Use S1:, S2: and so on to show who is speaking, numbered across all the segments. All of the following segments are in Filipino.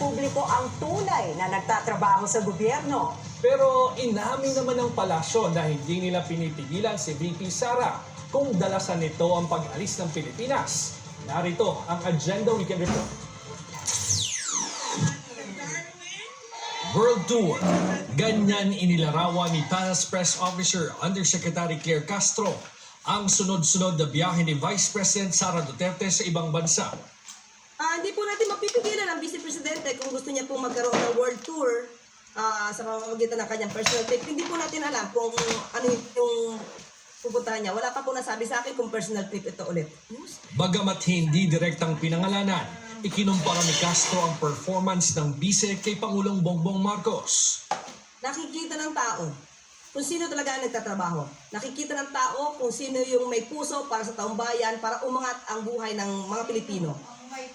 S1: publiko ang tunay na nagtatrabaho sa gobyerno.
S2: Pero inamin naman ng palasyo na hindi nila pinipigilan si VP Sara kung dalasan nito ang pag-alis ng Pilipinas. Narito ang Agenda Weekend Report. World Tour. Ganyan inilarawan ni Palace Press Officer Undersecretary Claire Castro ang sunod-sunod na biyahe ni Vice President Sara Duterte sa ibang bansa.
S3: Ah, hindi po natin mapipigilan ang Presidente kung gusto niya pong magkaroon ng world tour ah, sa pamamagitan ng kanyang personal trip. Hindi po natin alam kung ano yung pupuntahan niya. Wala pa po nasabi sa akin kung personal trip ito ulit.
S2: Bagamat hindi direktang pinangalanan, ikinumpara ni Castro ang performance ng bise kay Pangulong Bongbong Marcos.
S3: Nakikita ng tao kung sino talaga ang nagtatrabaho. Nakikita ng tao kung sino yung may puso para sa taong bayan, para umangat ang buhay ng mga Pilipino.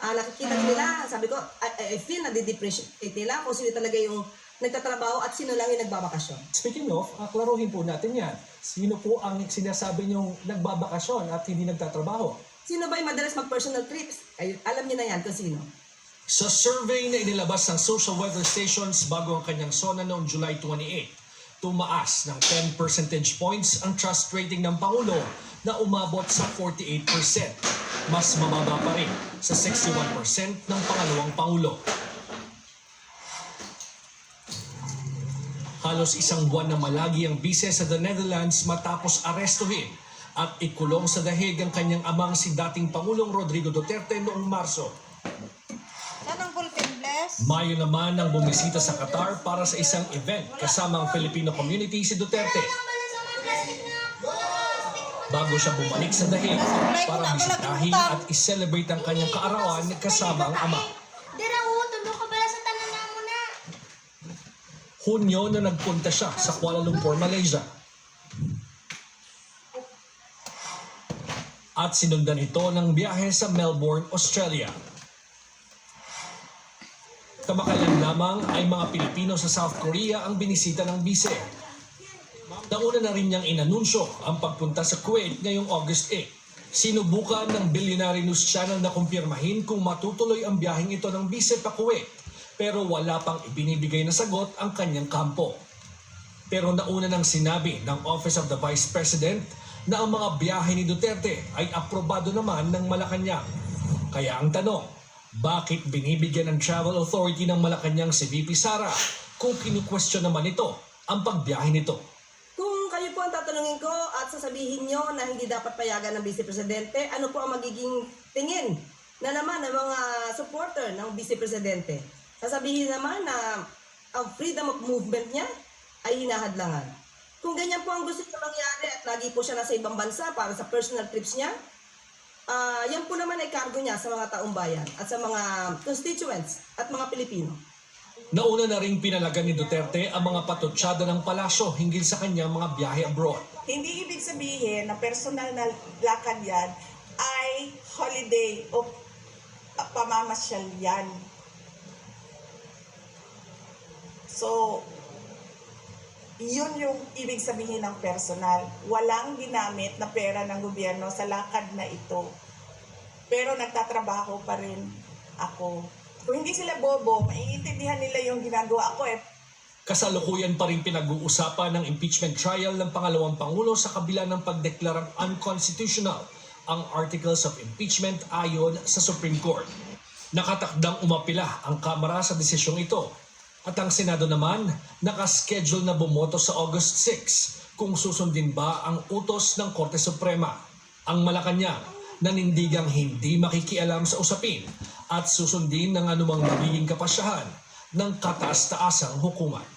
S3: Ah, nakikita nila, sabi ko, I, I feel na di-depreciate nila kung sino talaga yung nagtatrabaho at sino lang yung nagbabakasyon.
S2: Speaking of, uh, klaruhin po natin yan. Sino po ang sinasabi niyong nagbabakasyon at hindi nagtatrabaho?
S3: Sino ba yung madalas mag-personal trips? Ay, alam niyo na yan kung sino.
S2: Sa survey na inilabas ng Social Weather Stations bago ang kanyang sona noong July 28, tumaas ng 10 percentage points ang trust rating ng Pangulo na umabot sa 48%. Mas mababa pa rin sa 61% ng pangalawang Pangulo. Halos isang buwan na malagi ang bise sa the Netherlands matapos arestuhin at ikulong sa dahig ang kanyang amang si dating Pangulong Rodrigo Duterte noong Marso. Mayo naman ang bumisita sa Qatar para sa isang event kasama ang Filipino community si Duterte. Bago siya bumalik sa dahig para bisitahin at i-celebrate ang kanyang kaarawan kasama ang ama. Hunyo na nagpunta siya sa Kuala Lumpur, Malaysia. At sinundan ito ng biyahe sa Melbourne, Australia. Kamakailan lamang ay mga Pilipino sa South Korea ang binisita ng bise. Nauna na rin niyang inanunsyo ang pagpunta sa Kuwait ngayong August 8. Sinubukan ng Billionaire News Channel na kumpirmahin kung matutuloy ang biyaheng ito ng bise pa Kuwait pero wala pang ibinibigay na sagot ang kanyang kampo. Pero nauna nang sinabi ng Office of the Vice President na ang mga biyahe ni Duterte ay aprobado naman ng Malacanang. Kaya ang tanong, bakit binibigyan ng Travel Authority ng Malacanang si VP Sara kung kinu-question naman ito ang pagbiyahe nito?
S3: Ang tatanungin ko at sasabihin nyo na hindi dapat payagan ng Vice Presidente, ano po ang magiging tingin na naman ng mga supporter ng Vice Presidente? Sasabihin naman na ang freedom of movement niya ay hinahadlangan. Kung ganyan po ang gusto niya mangyari at lagi po siya nasa ibang bansa para sa personal trips niya, ah yan po naman ay cargo niya sa mga taong bayan at sa mga constituents at mga Pilipino.
S2: Nauna na ring pinalagan ni Duterte ang mga patutsada ng palasyo hinggil sa kanyang mga biyahe abroad.
S4: Hindi ibig sabihin na personal na lakad yan ay holiday o pamamasyal yan. So, yun yung ibig sabihin ng personal. Walang ginamit na pera ng gobyerno sa lakad na ito. Pero nagtatrabaho pa rin ako. Kung hindi sila bobo, maiintindihan nila yung ginagawa ko eh.
S2: Kasalukuyan pa rin pinag-uusapan ng impeachment trial ng pangalawang Pangulo sa kabila ng pagdeklarang unconstitutional ang Articles of Impeachment ayon sa Supreme Court. Nakatakdang umapila ang Kamara sa desisyong ito at ang Senado naman nakaschedule na bumoto sa August 6 kung susundin ba ang utos ng Korte Suprema. Ang Malacanang nanindigang hindi makikialam sa usapin at susundin ng anumang magiging kapasyahan ng kataas-taasang hukuman.